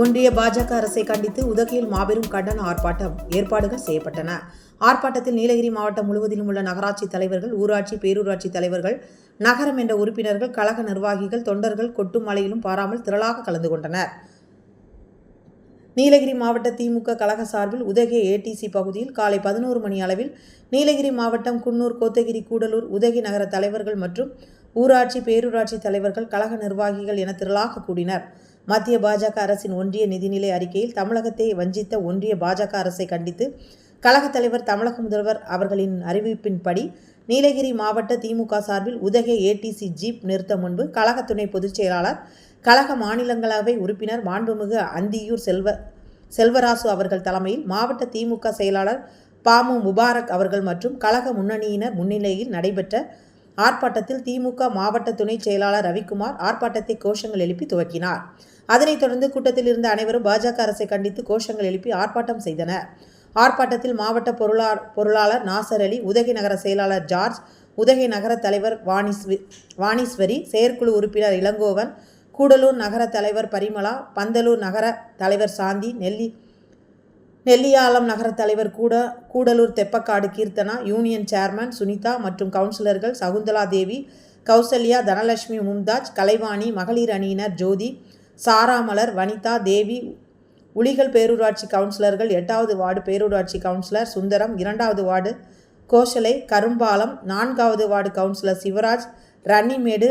ஒன்றிய பாஜக அரசை கண்டித்து உதகையில் மாபெரும் கண்டன ஆர்ப்பாட்டம் ஏற்பாடுகள் செய்யப்பட்டன. ஆர்ப்பாட்டத்தில் நீலகிரி மாவட்டம் முழுவதிலும் உள்ள நகராட்சி தலைவர்கள் ஊராட்சி பேரூராட்சி தலைவர்கள் நகரம் என்ற உறுப்பினர்கள் கழக நிர்வாகிகள் தொண்டர்கள் கொட்டும் மலையிலும் பாராமல் திரளாக கலந்து கொண்டனர். நீலகிரி மாவட்ட திமுக கழக சார்பில் உதகை ஏடிசி பகுதியில் காலை பதினோரு மணி அளவில் நீலகிரி மாவட்டம் குன்னூர் கோத்தகிரி கூடலூர் உதகை நகர தலைவர்கள் மற்றும் ஊராட்சி பேரூராட்சி தலைவர்கள் கழக நிர்வாகிகள் என திரளாக கூடினர். மத்திய பாஜக அரசின் ஒன்றிய நிதிநிலை அறிக்கையில் தமிழகத்தை வஞ்சித்த ஒன்றிய பாஜக அரசை கண்டித்து கழகத் தலைவர் தமிழக முதல்வர் அவர்களின் அறிவிப்பின்படி நீலகிரி மாவட்ட திமுக சார்பில் உதகை ஏடிசி ஜீப் நிறுத்தம் முன்பு கழக துணை பொதுச் செயலாளர் கழக மாநிலங்களவை உறுப்பினர் மாண்புமிகு அந்தியூர் செல்வ செல்வராசு அவர்கள் தலைமையில் மாவட்ட திமுக செயலாளர் பாமு முபாரக் அவர்கள் மற்றும் கழக முன்னணியினர் முன்னிலையில் நடைபெற்ற ஆர்ப்பாட்டத்தில் திமுக மாவட்ட துணை செயலாளர் ரவிக்குமார் ஆர்ப்பாட்டத்தை கோஷங்கள் எழுப்பி துவக்கினார். அதனைத் தொடர்ந்து கூட்டத்தில் இருந்த அனைவரும் பாஜக அரசை கண்டித்து கோஷங்கள் எழுப்பி ஆர்ப்பாட்டம் செய்தனர். ஆர்ப்பாட்டத்தில் மாவட்ட பொருளா பொருளாளர் நாசர் அலி உதகை நகர செயலாளர் ஜார்ஜ் உதகை நகர தலைவர் வாணிஸ்வி வாணீஸ்வரி செயற்குழு உறுப்பினர் இளங்கோவன் கூடலூர் நகர தலைவர் பரிமளா பந்தலூர் நகர தலைவர் சாந்தி நெல்லி நெல்லியாலம் நகர தலைவர் கூட கூடலூர் தெப்பக்காடு கீர்த்தனா யூனியன் சேர்மன் சுனிதா மற்றும் கவுன்சிலர்கள் சகுந்தலா தேவி கௌசல்யா தனலட்சுமி மும்தாஜ் கலைவாணி மகளிர் அணியினர் ஜோதி சாராமலர் வனிதா தேவி உளிகள் பேரூராட்சி கவுன்சிலர்கள் எட்டாவது வார்டு பேரூராட்சி கவுன்சிலர் சுந்தரம் இரண்டாவது வார்டு கோஷலை கரும்பாலம் நான்காவது ward councillor Sivaraj Runnymede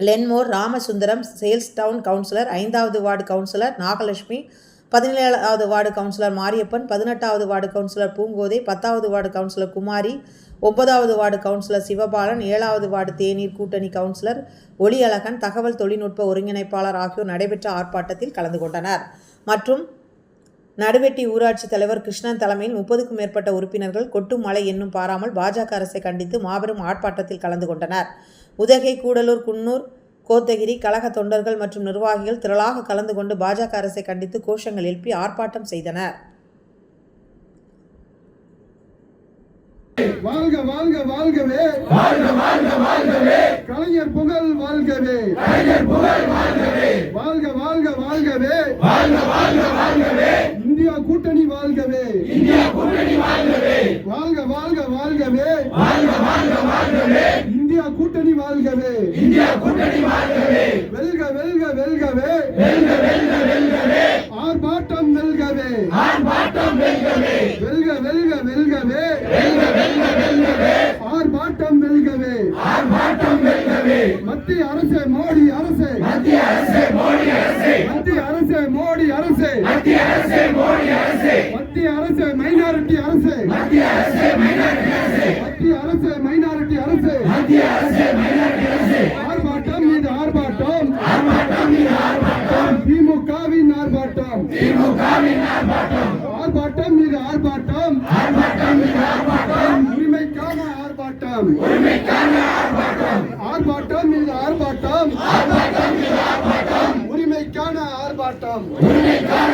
Lenmore Ramasundaram sales town councillor ஐந்தாவது வார்டு கவுன்சிலர் நாகலட்சுமி பதினேழாவது வார்டு கவுன்சிலர் மாரியப்பன் பதினெட்டாவது வார்டு கவுன்சிலர் பூங்கோதை பத்தாவது வார்டு கவுன்சிலர் குமாரி ஒன்பதாவது வார்டு கவுன்சிலர் சிவபாலன் ஏழாவது வார்டு தேநீர் கூட்டணி கவுன்சிலர் ஒளியழகன் தகவல் தொழில்நுட்ப ஒருங்கிணைப்பாளர் ஆகியோர் நடைபெற்ற ஆர்ப்பாட்டத்தில் கலந்து கொண்டனர். மற்றும் நடுவெட்டி ஊராட்சி தலைவர் கிருஷ்ணன் தலைமையில் முப்பதுக்கும் மேற்பட்ட உறுப்பினர்கள் கொட்டும் மழை என்னும் பாராமல் பாஜக அரசை கண்டித்து மாபெரும் ஆர்ப்பாட்டத்தில் கலந்து கொண்டனர். உதகை கூடலூர் குன்னூர் கோத்தகிரி கழக தொண்டர்கள் மற்றும் நிர்வாகிகள் திரளாக கலந்து கொண்டு பாஜக அரசை கண்டித்து கோஷங்கள் எழுப்பி ஆர்ப்பாட்டம் செய்தனர். வாழ்க வாழ்க வாழ்கவே. வாழ்க வாழ்க வாழ்கவே. கலைஞர் புகழ் வாழ்கவே. கலைஞர் புகழ் வாழ்கவே. வாழ்க வாழ்க வாழ்கவே. வாழ்க வாழ்க வாழ்கவே. இந்தியா கூட்டணி வாழ்கவே. இந்தியா கூட்டணி வாழ்கவே. வாழ்க வாழ்க வாழ்கவே. வாழ்க வாழ்க வாழ்கவே. கூட்டணி வாழ்கவே. இந்தியா கூட்டணி வாழ்கவே. வெல்க வெல்க வெல்கவே. வெல்க வெல்க வெல்கவே. ஆர்ப்பாட்டம் வெல்கவே. ஆர்ப்பாட்டம் வெல்கவே. வெல்க வெல்க வெல்கவே. வெல்க வெல்க வெல்கவே. ஆர்ப்பாட்டம் வெல்கவே. ஆர்ப்பாட்டம் வெல்கவே. மத்திய அரசு மோடி அரசு. மத்திய அரசு மோடி அரசு. மத்திய அரசு மோடி அரசு. மத்திய அரசு மோடி அரசு. மத்திய அரசு மைனாரிட்டி அரசு. மத்திய அரசு அரசு மத்திய அரசு மைனாரிட்டி அரசு. மத்திய அரசு மைனாரிட்டி அரசு. ஆர்ப்பாட்டம் மீது ஆர்ப்பாட்டம். ஆர்ப்பாட்டம் மீது ஆர்ப்பாட்டம். திமுகவின் ஆர்ப்பாட்டம். திமுகவின் ஆர்ப்பாட்டம். ஆர்ப்பாட்டம் மீது ஆர்ப்பாட்டம். ஆர்ப்பாட்டம் மீது ஆர்ப்பாட்டம். உரிமைக்கான ஆர்ப்பாட்டம். உரிமைக்கான ஆர்ப்பாட்டம். ஆர்ப்பாட்டம் மீது ஆர்ப்பாட்டம். ஆர்ப்பாட்டம் மீது ஆர்ப்பாட்டம். உரிமைக்கான ஆர்ப்பாட்டம். உரிமைக்கான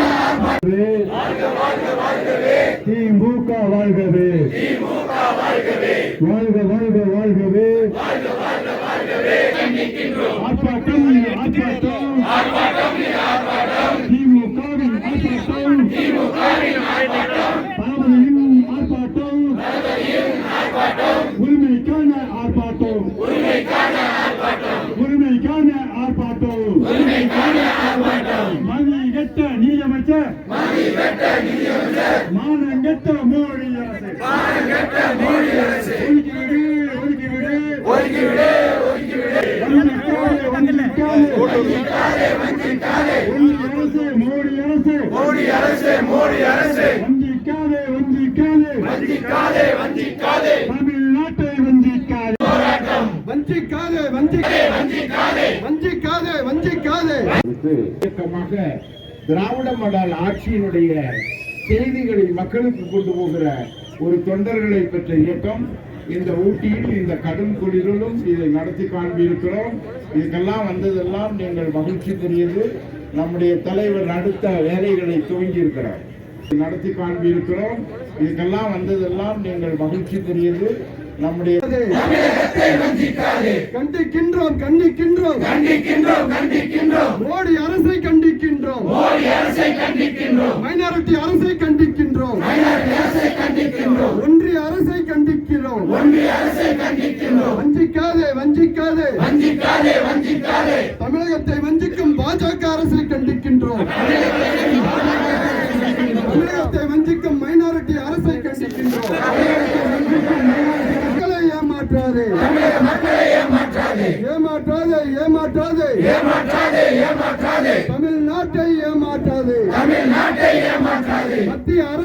திமுக வாழ்கவே. வாழ்க வாழ்க வாழ்கவே. ஆர்ப்பாட்டம் ஆர்ப்பாட்டம். திமுகவின் ஆர்ப்பாட்டம். பரவலின் ஆர்ப்பாட்டம். உரிமைக்கான ஆர்ப்பாட்டம். உரிமைக்கான ஆர்ப்பாட்டம். மதி கெட்ட நீதியமைச்சர். மானங்கெட்ட மோடி அரசு ஒதுக்கிவிடு அரசு மோடி அரசு வஞ்சிக்காதே வஞ்சிக்காதே தமிழ்நாட்டை வஞ்சிக்காதே வஞ்சிக்காதே வஞ்சிக்காதே வஞ்சிக்காதே வஞ்சிக்காதே வஞ்சிக்காதே இயக்கமாக திராவிட மடால் ஆட்சியினுடைய செய்திகளை மக்களுக்கு கொண்டு போகிற ஒரு தொண்டர்களை பெற்ற இயக்கம் இந்த ஊட்டியில் இந்த கடும் குளிரிலும் இதை நடத்தி காண்பியிருக்கிறோம். இதுக்கெல்லாம் வந்ததெல்லாம் நீங்கள் மகிழ்ச்சிக்குரியது. நம்முடைய தலைவர் அடுத்த வேலைகளை துவங்கி இருக்கிறார் நடத்தி காண்பியிருக்கிறோம். இதுக்கெல்லாம் வந்ததெல்லாம் நீங்கள் மகிழ்ச்சிக்குரியது. நம்முடைய கண்டிக்கின்றோம் கண்டிக்கின்றோம். கண்டிக்கின்றோம் கண்டிக்கின்றோம். மோடி அரசை கண்டிக்கின்றோம். மோடி மைனாரிட்டி அரசை கண்டிக்கின்றோம் ஒன்றிய அரசை கண்டிக்கிறோம் வஞ்சிக்காதே வஞ்சிக்காதே தமிழகத்தை வஞ்சிக்கும் பாஜக அரசை கண்டிக்கின்றோம். தமிழகத்தை வஞ்சிக்கும் மைனாரிட்டி அரசை கண்டிக்கின்றோம். மக்களை ஏமாற்றாதே. ஏமாற்றாதே ஏமாற்றாதே. தமிழ்நாட்டை ஏமாற்றாதே. மத்திய அரசு